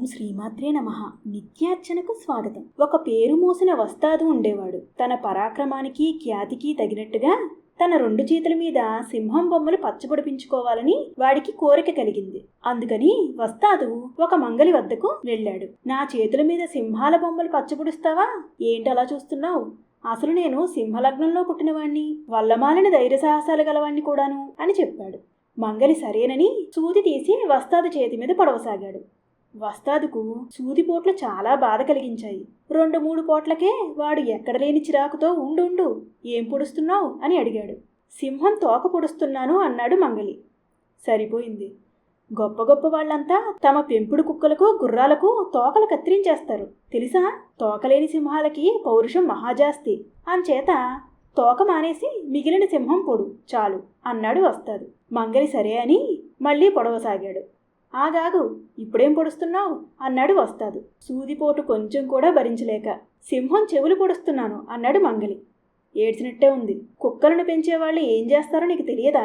ఓం శ్రీమాత్రే నమ. నిత్యార్చనకు స్వాగతం. ఒక పేరు మోసిన వస్తాదు ఉండేవాడు. తన పరాక్రమానికి ఖ్యాతికి తగినట్టుగా తన రెండు చేతుల మీద సింహం బొమ్మలు పచ్చబొడిపించుకోవాలని వాడికి కోరిక కలిగింది. అందుకని వస్తాదు ఒక మంగలి వద్దకు వెళ్ళాడు. నా చేతుల మీద సింహాల బొమ్మలు పచ్చబొడుస్తావా? ఏంటలా చూస్తున్నావు? అసలు నేను సింహలగ్నంలో పుట్టినవాణ్ణి వల్లమాలిన ధైర్య సాహసాలు గలవాణ్ణి కూడాను అని చెప్పాడు. మంగలి సరేనని సూది తీసి వస్తాదు చేతి మీద పొడవసాగాడు. వస్తాదుకు. సూదిపోట్లు చాలా బాధ కలిగించాయి. రెండు మూడు పోట్లకే వాడు ఎక్కడ లేని చిరాకుతో ఉండుండు ఏం పొడుస్తున్నావు అని అడిగాడు. సింహం తోక పొడుస్తున్నాను అన్నాడు మంగలి. సరిపోయింది. గొప్ప గొప్ప వాళ్ళంతా తమ పెంపుడు కుక్కలకు గుర్రాలకు తోకలు కత్తిరించేస్తారు. తెలుసా? తోకలేని సింహాలకి పౌరుషం మహాజాస్తి. అంచేత తోక మానేసి మిగిలిన సింహం పొడు చాలు అన్నాడు వస్తాడు మంగలి సరే అని మళ్ళీ పొడవసాగాడు. ఆగాగు ఇప్పుడేం పొడుస్తున్నావు? అన్నాడు వస్తాడు సూదిపోటు కొంచెం కూడా భరించలేక. సింహం చెవులు పొడుస్తున్నాను అన్నాడు మంగలి. ఏడ్చినట్టే ఉంది. కుక్కలను పెంచేవాళ్ళు ఏం చేస్తారో నీకు తెలియదా?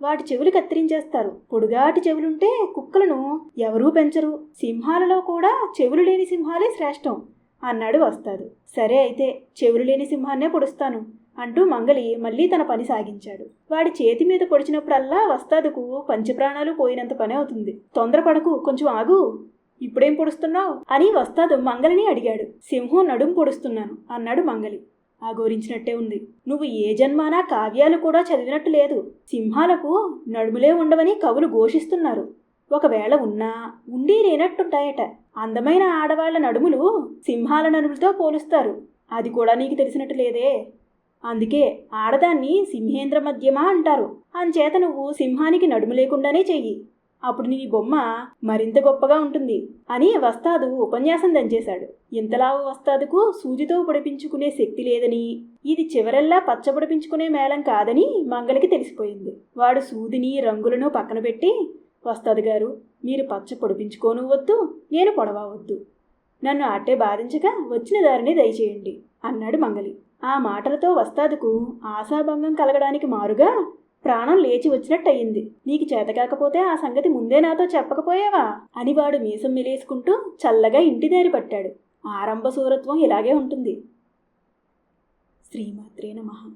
వాటి చెవులు కత్తిరించేస్తారు. పొడుగాటి చెవులుంటే కుక్కలను ఎవరూ పెంచరు. సింహాలలో కూడా చెవులు లేని సింహాలే శ్రేష్టం అన్నాడు వస్తాడు సరే అయితే చెవులు లేని సింహాన్నే పొడుస్తాను. అంటూ మంగలి మళ్ళీ తన పని సాగించాడు. వాడి చేతి మీద పొడిచినప్పుడల్లా వస్తాదుకు పంచప్రాణాలు పోయినంత పని అవుతుంది. తొందరపడకు కొంచెం ఆగు. ఇప్పుడేం పొడుస్తున్నావు? అని వస్తాదు మంగలిని అడిగాడు. సింహం నడుం పొడుస్తున్నాను అన్నాడు మంగలి. ఆ గోరించినట్టే ఉంది. నువ్వు ఏ జన్మానా కావ్యాలు కూడా చదివినట్టు లేదు. సింహాలకు నడుములే ఉండవని కవులు ఘోషిస్తున్నారు. ఒకవేళ ఉన్నా ఉండి లేనట్టుంటాయట. అందమైన ఆడవాళ్ళ నడుములు సింహాల నడుములతో పోలుస్తారు. అది కూడా నీకు తెలిసినట్టు లేదే. అందుకే ఆడదాన్ని సింహేంద్ర మధ్యమా అంటారు. అంచేత నువ్వు సింహానికి నడుము లేకుండానే చెయ్యి. అప్పుడు నీ బొమ్మ మరింత గొప్పగా ఉంటుంది అని వస్తాదు ఉపన్యాసం దంచేశాడు. ఇంతలావు వస్తాదుకు సూజితో పొడిపించుకునే శక్తి లేదని ఇది చివరల్లా పచ్చబొడిపించుకునే మేళం కాదని మంగలికి తెలిసిపోయింది. వాడు సూదిని రంగులను పక్కన పెట్టి వస్తాదు గారు మీరు పచ్చ పొడిపించుకోను వద్దు నేను పొడవవద్దు నన్ను అట్టే బాధించక వచ్చిన దారిని దయచేయండి అన్నాడు మంగలి. ఆ మాటలతో వస్తాదుకు. ఆశాభంగం కలగడానికి మారుగా? ప్రాణం లేచి వచ్చినట్టయింది. నీకు చేతకాకపోతే ఆ సంగతి ముందే నాతో చెప్పకపోయావా? అని వాడు మీసం మిలేసుకుంటూ చల్లగా ఇంటి దారి పట్టాడు. ఆరంభ సూరత్వం ఇలాగే ఉంటుంది. శ్రీమాత్రే నమః.